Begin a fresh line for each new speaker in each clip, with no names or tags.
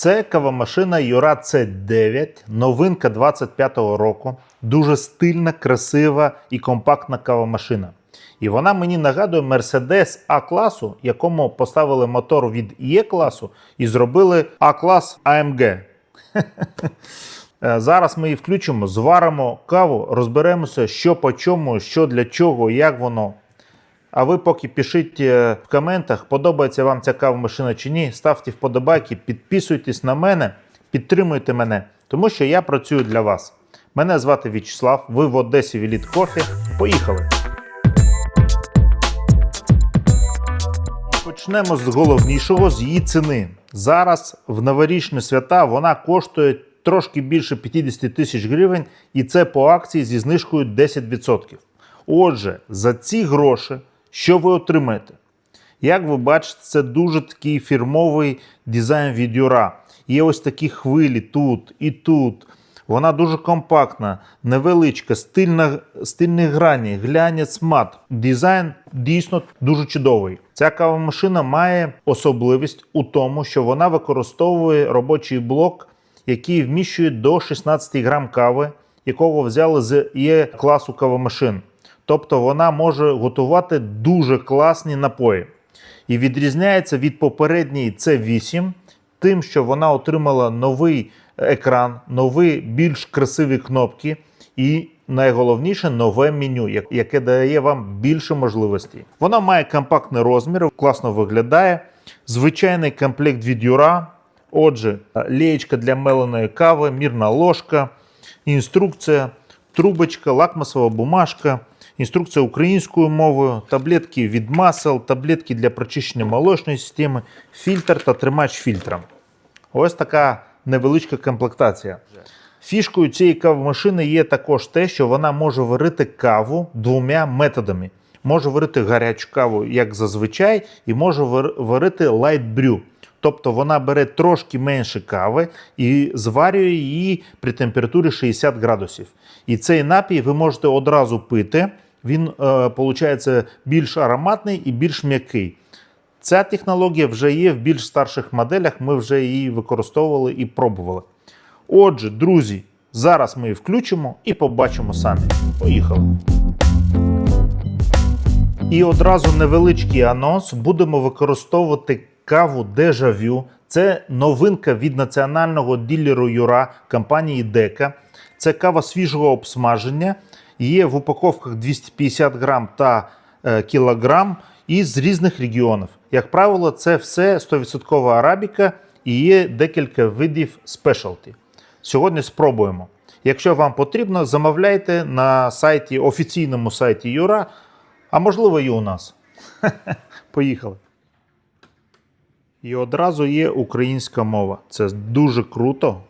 Це кавомашина Юра C9, новинка 25-го року. Дуже стильна, красива і компактна кавомашина. І вона мені нагадує Mercedes А-класу, якому поставили мотор від Е-класу і зробили А-клас AMG. Е, Зараз ми її включимо, зваримо каву, розберемося, що по чому, що для чого, як воно. А ви поки пишіть е, в коментах, подобається вам ця кавомашина чи ні. Ставте вподобайки, підписуйтесь на мене, підтримуйте мене, тому що я працюю для вас. Мене звати В'ячеслав, ви в Одесі Віліт Кофі. Поїхали! Почнемо з головнішого, з її ціни. Зараз в новорічні свята вона коштує трошки більше 50 тисяч гривень, і це по акції зі знижкою 10%. Отже, за ці гроші, що ви отримаєте? Як ви бачите, це дуже такий фірмовий дизайн від Юра. Є ось такі хвилі тут і тут. Вона дуже компактна, невеличка, стильна, стильні грані, глянець мат. Дизайн дійсно дуже чудовий. Ця кавомашина має особливість у тому, що вона використовує робочий блок, який вміщує до 16 грам кави, якого взяли з є класу кавомашин. Тобто вона може готувати дуже класні напої. І відрізняється від попередньої C8 тим, що вона отримала новий екран, нові більш красиві кнопки і найголовніше нове меню, яке дає вам більше можливостей. Вона має компактний розмір, класно виглядає. Звичайний комплект від Юра. Отже, лієчка для меленої кави, мірна ложка, інструкція, трубочка, лакмусова бумажка, інструкція українською мовою, таблетки від масел, таблетки для прочищення молочної системи, фільтр та тримач фільтра. Ось така невеличка комплектація. Фішкою цієї кавомашини є також те, що вона може варити каву двома методами. Може варити гарячу каву, як зазвичай, і може варити brew. Тобто вона бере трошки менше кави і зварює її при температурі 60 градусів. І цей напій ви можете одразу пити. Він виходить більш ароматний і більш м'який. Ця технологія вже є в більш старших моделях, ми вже її використовували і пробували. Отже, друзі, зараз ми її включимо і побачимо самі. Поїхали. І одразу невеличкий анонс. Будемо використовувати каву Дежавю. Це новинка від національного ділеру Юра компанії Дека. Це кава свіжого обсмаження. Є в упаковках 250 грам та е, кілограм із різних регіонів. Як правило, це все 100% арабіка і є декілька видів спешалті. Сьогодні спробуємо. Якщо вам потрібно, замовляйте на сайті, офіційному сайті Юра, а можливо і у нас. Поїхали. І одразу є українська мова. Це дуже круто.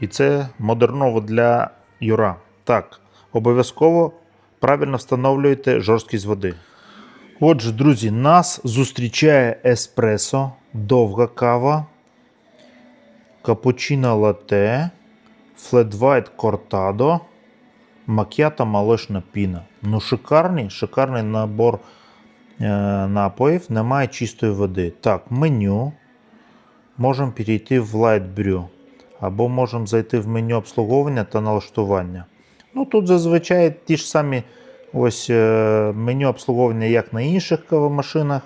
І це модерново для Юра. Так, обов'язково правильно встановлюйте жорсткість води. Отже, друзі, нас зустрічає еспресо, довга кава, капучино латте, флет white кортадо, макята молочна піна. Ну, шикарний, шикарний набор е, напоїв, немає чистої води. Так, меню. Можемо перейти в Brew. Або можемо зайти в меню обслуговування та налаштування. Ну, тут зазвичай ті ж самі ось е, меню обслуговування, як на інших кавомашинах.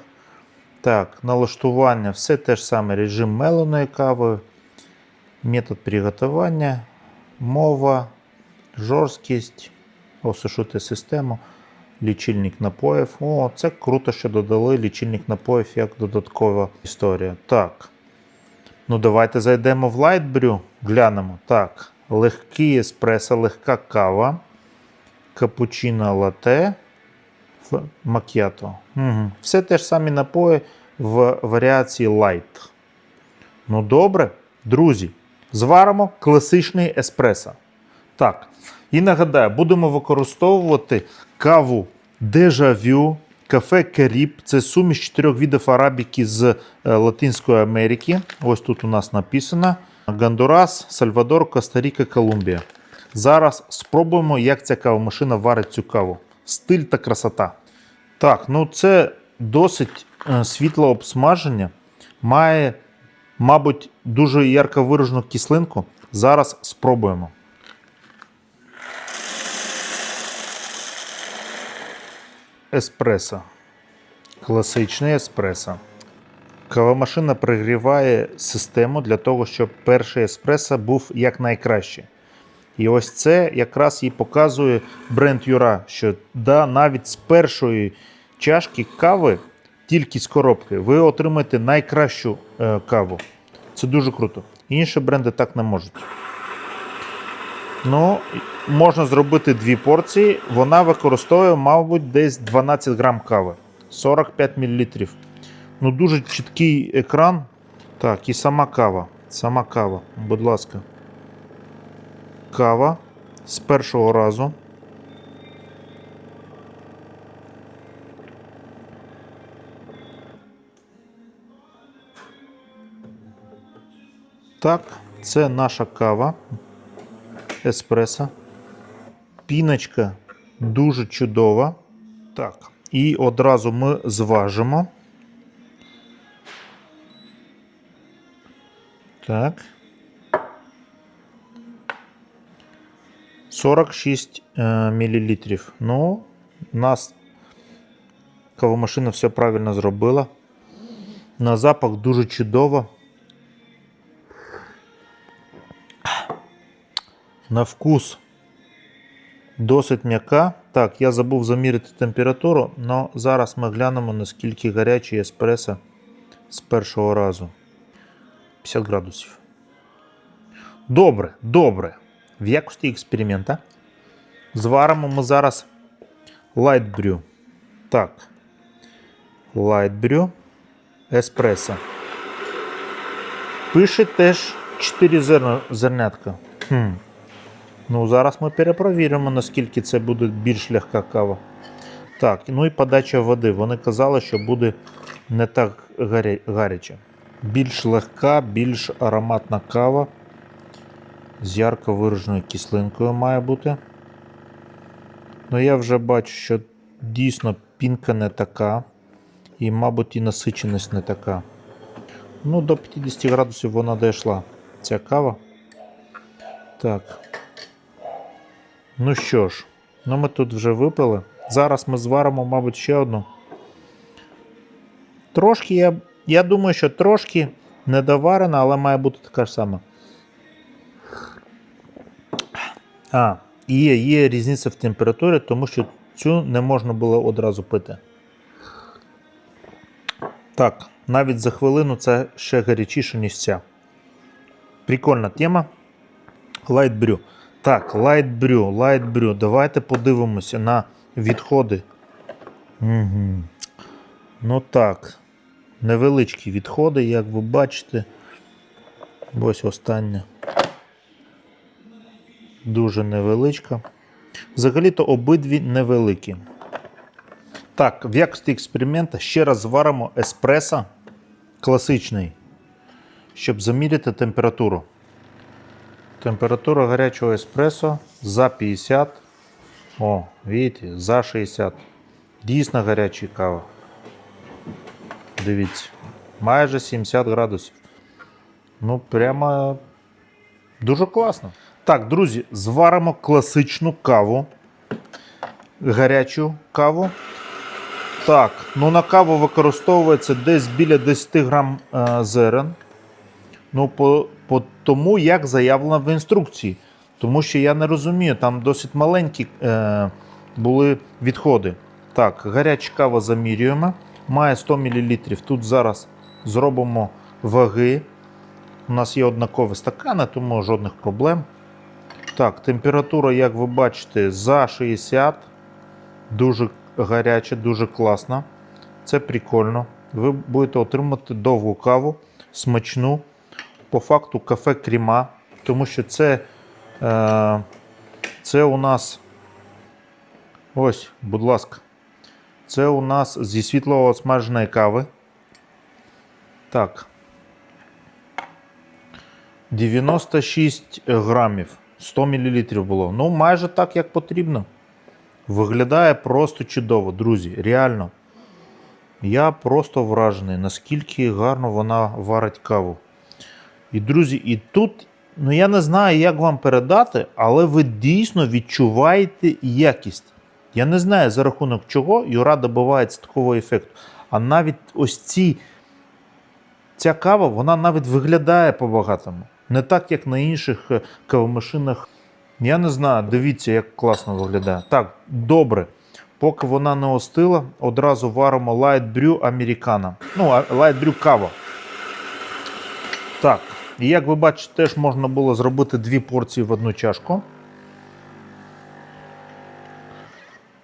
Так, налаштування, все те ж саме режим меленої кави, метод приготування, мова, жорсткість, осушити систему, лічильник напоїв. О, це круто, що додали лічильник напоїв як додаткова історія. Так. Ну, давайте зайдемо в Light Brew, глянемо. Так, легкий еспресо, легка кава, капучино латте, ф- макіато. Угу. Все те ж самі напої в варіації Light. Ну, добре, друзі, зваримо класичний еспресо. Так, і нагадаю, будемо використовувати каву Дежавю, кафе Каріб. Це суміш чотирьох видів арабіки з е, Латинської Америки. Ось тут у нас написано: Гондурас, Сальвадор, Коста-Ріка, Колумбія. Зараз спробуємо, як ця кавомашина варить цю каву. Стиль та красота. Так, ну це досить е, світло обсмаження має, мабуть, дуже ярко виражену кислинку. Зараз спробуємо. Еспресо. Класичний еспресо. Кавомашина пригріває систему для того, щоб перший еспресо був якнайкраще. І ось це якраз і показує бренд Юра, що да, навіть з першої чашки кави, тільки з коробки, ви отримаєте найкращу е, каву. Це дуже круто. Інші бренди так не можуть. Ну, можна зробити дві порції. Вона використовує, мабуть, десь 12 грам кави, 45 мл. Ну, дуже чіткий екран. Так, і сама кава. Сама кава, будь ласка. Кава з першого разу. Так, це наша кава. Еспресо. Піночка дуже чудова. Так, і одразу ми зважимо. Так. 46 е. Ну, у нас кавомашина все правильно зробила. На запах дуже чудово. На вкус досить м'яка. Так, я забув заміряти температуру, але зараз ми глянемо, наскільки гарячий еспресо з першого разу. 50 градусів. Добре, добре. В якості експеримента зваримо ми зараз light brew. Так. Light brew еспресо. Пише теж 4 зерна, зернятка. Хм. Ну, зараз ми перепровіримо, наскільки це буде більш легка кава. Так, ну і подача води. Вони казали, що буде не так гаряче. Більш легка, більш ароматна кава. З ярко вираженою кислинкою має бути. Ну, я вже бачу, що дійсно пінка не така. І, мабуть, і насиченість не така. Ну, до 50 градусів вона дійшла. Ця кава. Так. Ну що ж, ну ми тут вже випили. Зараз ми зваримо, мабуть, ще одну. Трошки я. Я думаю, що трошки недоварена, але має бути така ж сама. А, є, є різниця в температурі, тому що цю не можна було одразу пити. Так, навіть за хвилину це ще гарячіше, ніж ця. Прикольна тема. Light Brew. Так, Light Brew, Light Brew. Давайте подивимося на відходи. Угу. Ну так. Невеличкі відходи, як ви бачите. Ось остання. Дуже невеличка. Взагалі-то обидві невеликі. Так, в якості експеримента ще раз зваримо еспресо класичний, щоб заміряти температуру. Температура гарячого еспресо за 50. О, видите, за 60. Дійсно гаряча кава. Дивіться, майже 70 градусів. Ну, прямо дуже класно. Так, друзі, зваримо класичну каву. Гарячу каву. Так, ну на каву використовується десь біля 10 грам е, зерен. Ну, по, по тому, як заявлено в інструкції. Тому що я не розумію, там досить маленькі е, були відходи. Так, гаряча кава замірюємо. Має 100 мл. Тут зараз зробимо ваги. У нас є однакові стакани, тому жодних проблем. Так, температура, як ви бачите, за 60. Дуже гаряча, дуже класна. Це прикольно. Ви будете отримати довгу каву, смачну. По факту кафе кріма, тому що це, е, це у нас. Ось, будь ласка. Це у нас зі світлого смаженої кави. Так. 96 грамів. 100 мл було. Ну, майже так, як потрібно. Виглядає просто чудово, друзі. Реально. Я просто вражений, наскільки гарно вона варить каву. І, друзі, і тут, ну я не знаю, як вам передати, але ви дійсно відчуваєте якість. Я не знаю, за рахунок чого Юра добивається такого ефекту. А навіть ось ці, ця кава, вона навіть виглядає по-багатому. Не так, як на інших е, кавомашинах. Я не знаю, дивіться, як класно виглядає. Так, добре. Поки вона не остила, одразу варимо Light Brew Americano. Ну, Light Brew кава. Так, і як ви бачите, теж можна було зробити дві порції в одну чашку.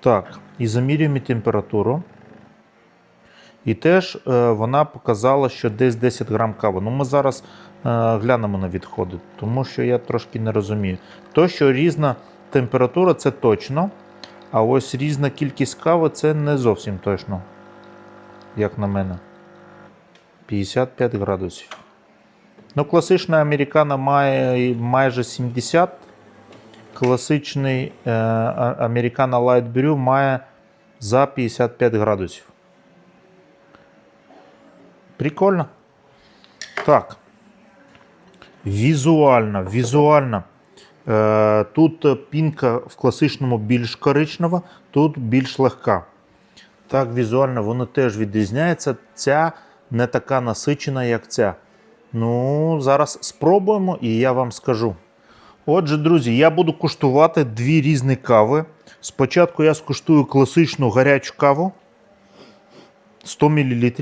Так, і замірюємо температуру. І теж е, вона показала, що десь 10 грам кави. Ну, ми зараз е, глянемо на відходи, тому що я трошки не розумію. То, що різна температура, це точно. А ось різна кількість кави це не зовсім точно. Як на мене. 55 градусів. Ну, класична американа має майже 70. Класичний е, а- Americano Light Brew має за 55 градусів. Прикольно. Так. Візуально, візуально. Е, тут пінка в класичному більш коричнева, тут більш легка. Так, візуально воно теж відрізняється. Ця не така насичена, як ця. Ну, зараз спробуємо і я вам скажу. Отже, друзі, я буду куштувати дві різні кави. Спочатку я скуштую класичну гарячу каву 100 мл.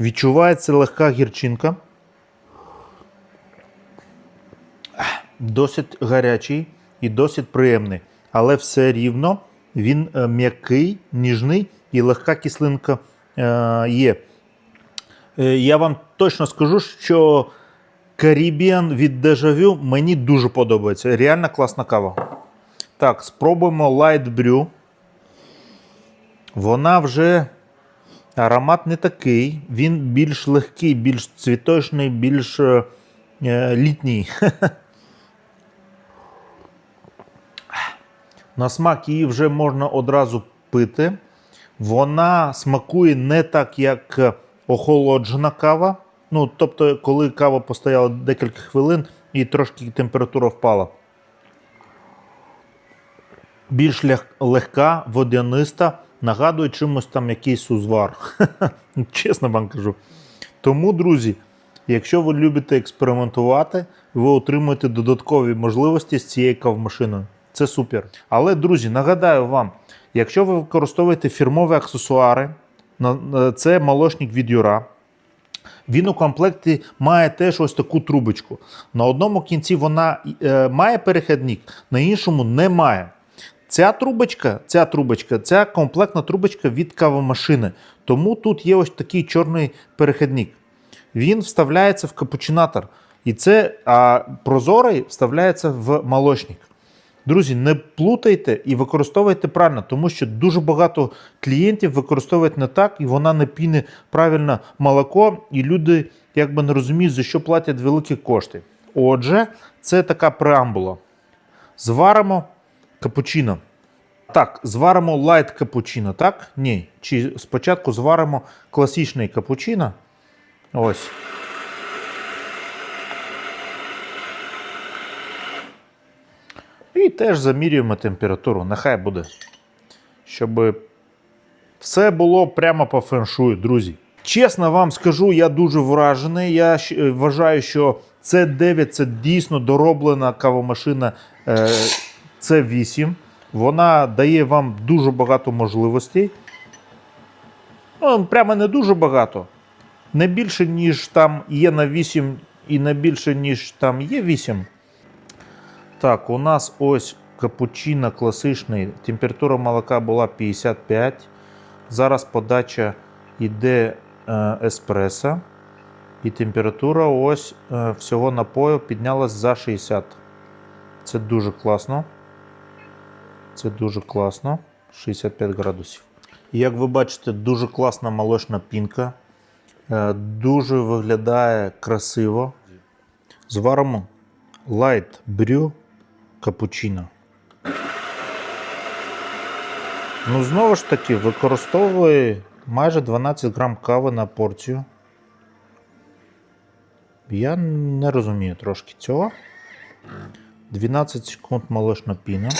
Відчувається легка гірчинка. Досить гарячий і досить приємний. Але все рівно він е, м'який, ніжний і легка кислинка е, є. Е, Я вам точно скажу, що Caribbean від Dejavю мені дуже подобається. Реально класна кава. Так, спробуємо Light Brew. Вона вже аромат не такий. Він більш легкий, більш цвіточний, більш е, е, літній. На смак її вже можна одразу пити. Вона смакує не так, як охолоджена кава. Ну, тобто, коли кава постояла декілька хвилин і трошки температура впала. Більш лег- легка, водяниста, нагадує чимось там якийсь узвар. Чесно вам кажу. Тому, друзі, якщо ви любите експериментувати, ви отримуєте додаткові можливості з цією кавмашиною. Це супер. Але, друзі, нагадаю вам, якщо ви використовуєте фірмові аксесуари, це молочник від Юра. Він у комплекті має теж ось таку трубочку. На одному кінці вона е, має перехідник, на іншому не має. Ця трубочка, ця трубочка, ця комплектна трубочка від кавомашини. Тому тут є ось такий чорний перехідник. Він вставляється в капучинатор. І це а прозорий вставляється в молочник. Друзі, не плутайте і використовуйте правильно, тому що дуже багато клієнтів використовують не так, і вона не піне правильно молоко, і люди якби не розуміють, за що платять великі кошти. Отже, це така преамбула. Зваримо капучино. Так, зваримо лайт капучино, так? Ні. Чи спочатку зваримо класичний капучино. Ось. І теж замірюємо температуру. Нехай буде. Щоб все було прямо по феншую, друзі. Чесно вам скажу, я дуже вражений. Я е, вважаю, що це 9 це дійсно дороблена кавомашина е, це 8 Вона дає вам дуже багато можливостей. Ну, прямо не дуже багато. Не більше, ніж там є на 8 і не більше, ніж там є 8. Так, у нас ось капучино класичний. Температура молока була 55. Зараз подача йде е, еспресо. І температура ось е, всього напою піднялась за 60. Це дуже класно. Це дуже класно. 65 градусів. Як ви бачите, дуже класна молочна пінка. Е, Дуже виглядає красиво. Зваримо Light Brew капучино. Ну, знову ж таки, використовує майже 12 грам кави на порцію. Я не розумію трошки цього. 12 секунд молочна піна.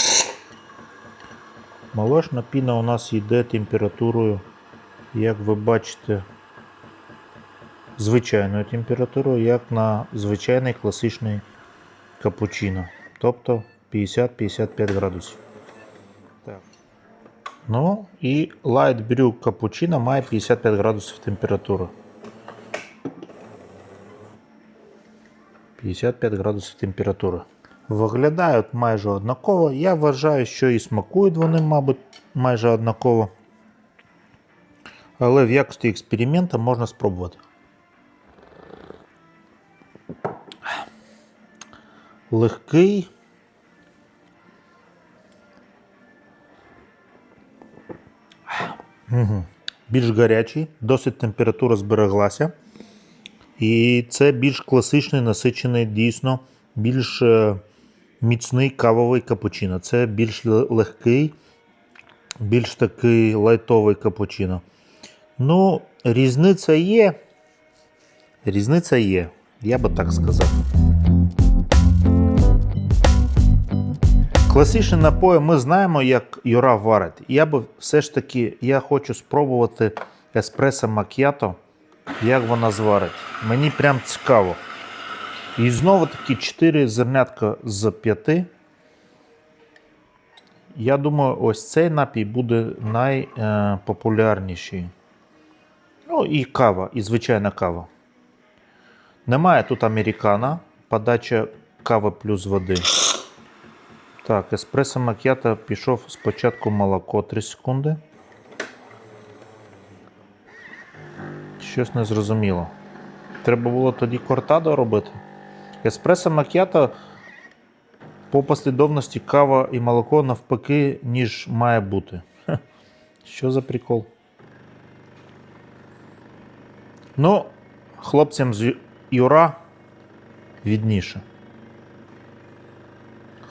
Молочна піна у нас йде температурою, як ви бачите, звичайною температурою, як на звичайний класичний капучино. Тобто 50-55 градусів. Так. Ну і Light Brew капучино має 55 градусів температури. 55 градусів температури. Виглядають майже однаково. Я вважаю, що і смакують вони, мабуть, майже однаково. Але в якості експерименту можна спробувати. Легкий. Мгм. Більш гарячий, досить температура збереглася. І це більш класичний, насичений, дійсно, більш е, міцний кавовий капучино. Це більш легкий, більш такий лайтовий капучино. Ну, різниця є. Різниця є, я би так сказав. Класичні напої ми знаємо, як Юра варить. Я би все ж таки я хочу спробувати еспресо макіато, як вона зварить. Мені прям цікаво. І знову таки 4 зернятка з 5. Я думаю, ось цей напій буде найпопулярніший. Ну і кава, і звичайна кава. Немає тут американо, подача кави плюс води. Так, еспресо макіато пішов спочатку молоко 3 секунди. Щось не зрозуміло. Треба було тоді кортадо робити. Еспресо макіато по послідовності кава і молоко навпаки, ніж має бути. Що за прикол? Ну, хлопцям з Юра відніше.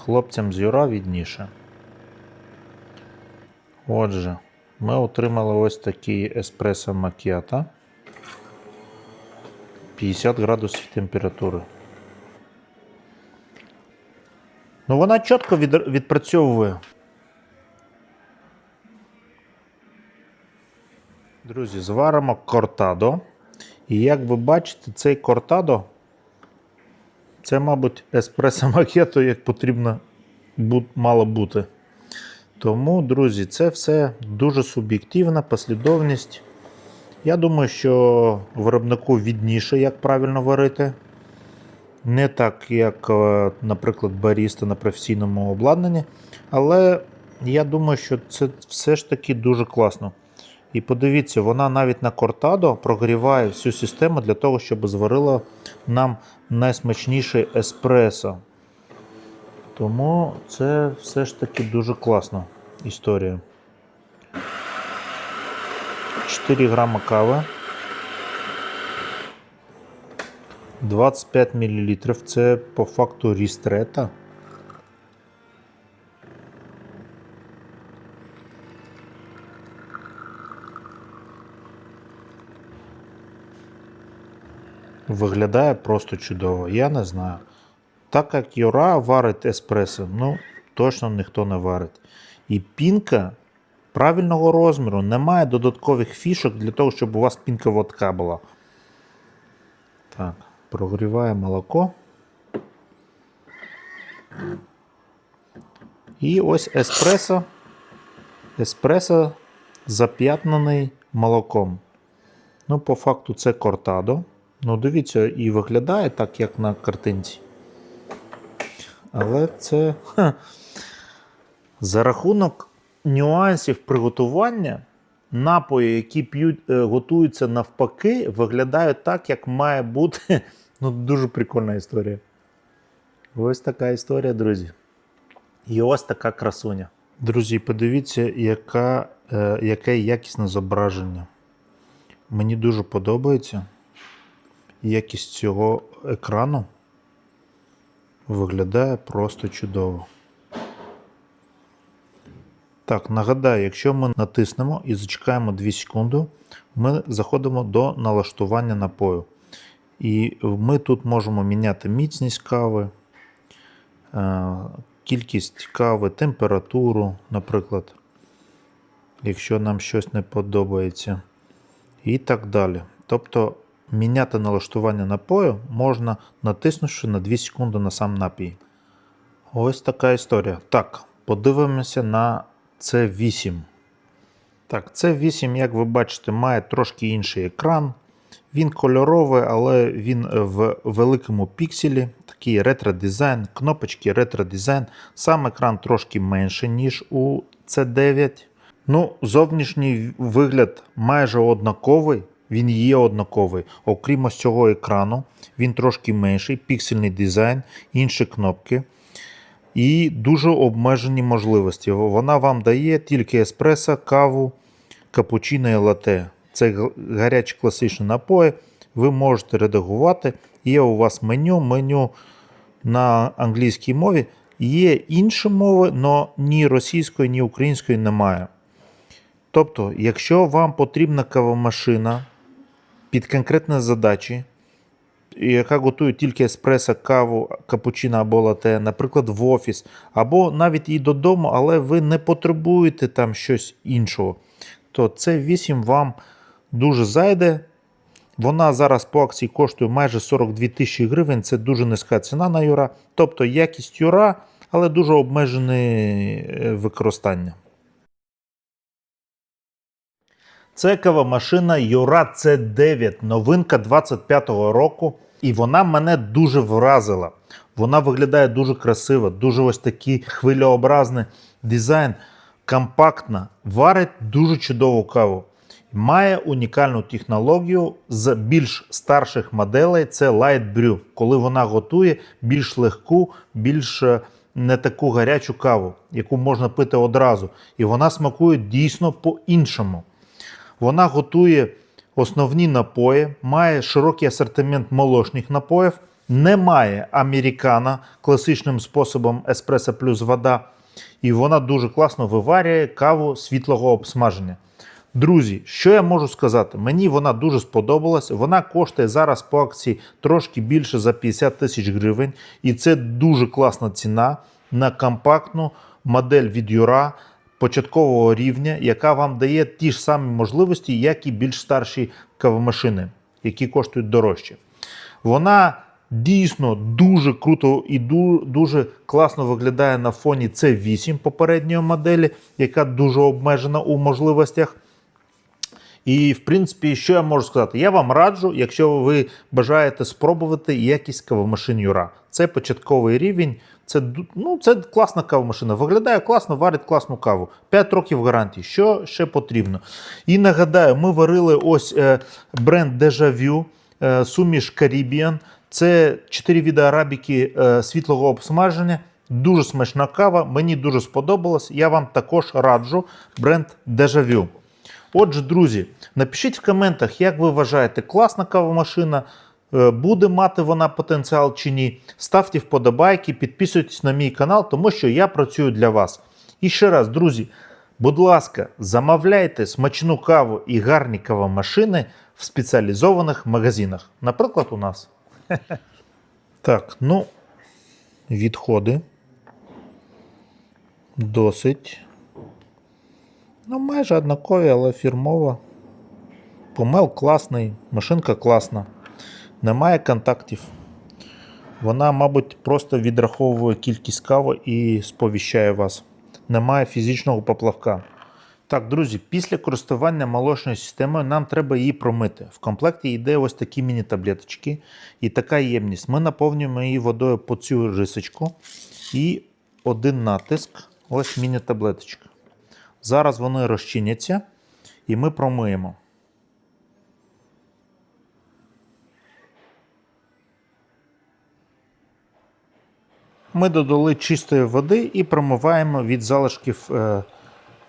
Хлопцям з Юра відніше. Отже, ми отримали ось такий еспресо макіато. 50 градусів температури. Ну, вона чітко від, відпрацьовує. Друзі, зваримо кортадо. І як ви бачите, цей кортадо це, мабуть, еспресо макето, як потрібно мало бути. Тому, друзі, це все дуже суб'єктивна послідовність. Я думаю, що виробнику відніше, як правильно варити. Не так, як, е, наприклад, баріста на професійному обладнанні. Але я думаю, що це все ж таки дуже класно. І подивіться, вона навіть на кортадо прогріває всю систему для того, щоб зварила нам найсмачніший еспресо. Тому це все ж таки дуже класна історія. 4 грама кави. 25 мл. Це по факту рістрета. Виглядає просто чудово. Я не знаю. Так як Юра варить еспресо, ну точно ніхто не варить. І пінка правильного розміру, немає додаткових фішок для того, щоб у вас пінка водка була. Так, прогріває молоко. І ось еспресо. Еспресо зап'ятнений молоком. Ну, по факту, це кортадо. Ну, дивіться, і виглядає так, як на картинці. Але це ха, за рахунок нюансів приготування напої, які п'ють, е, готуються навпаки, виглядають так, як має бути. Ну, дуже прикольна історія. Ось така історія, друзі. І ось така красуня. Друзі, подивіться, яка, е, яке якісне зображення. Мені дуже подобається якість цього екрану. Виглядає просто чудово. Так, нагадаю, якщо ми натиснемо і зачекаємо 2 секунди, ми заходимо до налаштування напою. І ми тут можемо міняти міцність кави, е, кількість кави, температуру, наприклад, якщо нам щось не подобається, і так далі. Тобто міняти налаштування напою можна натиснувши на 2 секунди на сам напій. Ось така історія. Так, подивимося на C8. Так, C8, як ви бачите, має трошки інший екран. Він кольоровий, але він в великому пікселі. Такий ретро-дизайн, кнопочки ретро-дизайн. Сам екран трошки менший, ніж у C9. Ну, зовнішній вигляд майже однаковий. Він є однаковий. Окрім ось цього екрану, він трошки менший, піксельний дизайн, інші кнопки і дуже обмежені можливості. Вона вам дає тільки еспресо, каву, капучино і лате. Це гарячі класичні напої. Ви можете редагувати. Є у вас меню, меню на англійській мові. Є інші мови, але ні російської, ні української немає. Тобто, якщо вам потрібна кавомашина під конкретні задачі, яка готує тільки еспресо, каву, капучино або лате, наприклад, в офіс, або навіть і додому, але ви не потребуєте там щось іншого, то це 8 вам дуже зайде. Вона зараз по акції коштує майже 42 тисячі гривень. Це дуже низька ціна на Юра. Тобто якість Юра, але дуже обмежене е, використання. Це кавомашина Юра C9, новинка 25-го року, і вона мене дуже вразила. Вона виглядає дуже красиво, дуже ось такий хвилеобразний дизайн, компактна, варить дуже чудову каву. Має унікальну технологію з більш старших моделей це Light Brew, коли вона готує більш легку, більш е, не таку гарячу каву, яку можна пити одразу. І вона смакує дійсно по-іншому. Вона готує основні напої, має широкий асортимент молочних напоїв, не має американо класичним способом еспресо плюс вода. І вона дуже класно виварює каву світлого обсмаження. Друзі, що я можу сказати? Мені вона дуже сподобалась. Вона коштує зараз по акції трошки більше за 50 тисяч гривень. І це дуже класна ціна на компактну модель від Юра початкового рівня, яка вам дає ті ж самі можливості, як і більш старші кавомашини, які коштують дорожче. Вона дійсно дуже круто і дуже класно виглядає на фоні C8 попередньої моделі, яка дуже обмежена у можливостях. І, в принципі, що я можу сказати? Я вам раджу, якщо ви бажаєте спробувати якість кавомашин Юра. Це початковий рівень, це, ну, це класна кавомашина. Виглядає класно, варить класну каву. 5 років гарантії. Що ще потрібно? І нагадаю, ми варили ось е, бренд Vu, е, суміш Caribbean. Це 4 види арабіки е, світлого обсмаження. Дуже смачна кава, мені дуже сподобалось. Я вам також раджу бренд Vu. Отже, друзі, напишіть в коментах, як ви вважаєте, класна кавомашина, буде мати вона потенціал чи ні. Ставте вподобайки, підписуйтесь на мій канал, тому що я працюю для вас. І ще раз, друзі, будь ласка, замовляйте смачну каву і гарні кавомашини в спеціалізованих магазинах. Наприклад, у нас. Так, ну, відходи. Досить. Ну, майже однакові, але фірмова. Помел класний, машинка класна. Немає контактів. Вона, мабуть, просто відраховує кількість кави і сповіщає вас. Немає фізичного поплавка. Так, друзі, після користування молочною системою нам треба її промити. В комплекті йде ось такі міні-таблеточки і така ємність. Ми наповнюємо її водою по цю рисочку і один натиск. Ось міні-таблеточка. Зараз вони розчиняться і ми промиємо. ми додали чистої води і промиваємо від залишків е,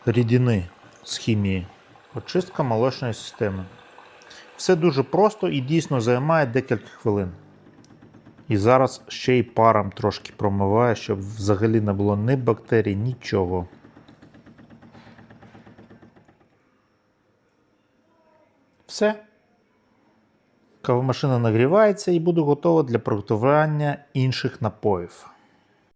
рідини з хімії. Очистка молочної системи. Все дуже просто і дійсно займає декілька хвилин. І зараз ще й паром трошки промиває, щоб взагалі не було ні бактерій, нічого. Все. Кавомашина нагрівається і буду готова для приготування інших напоїв.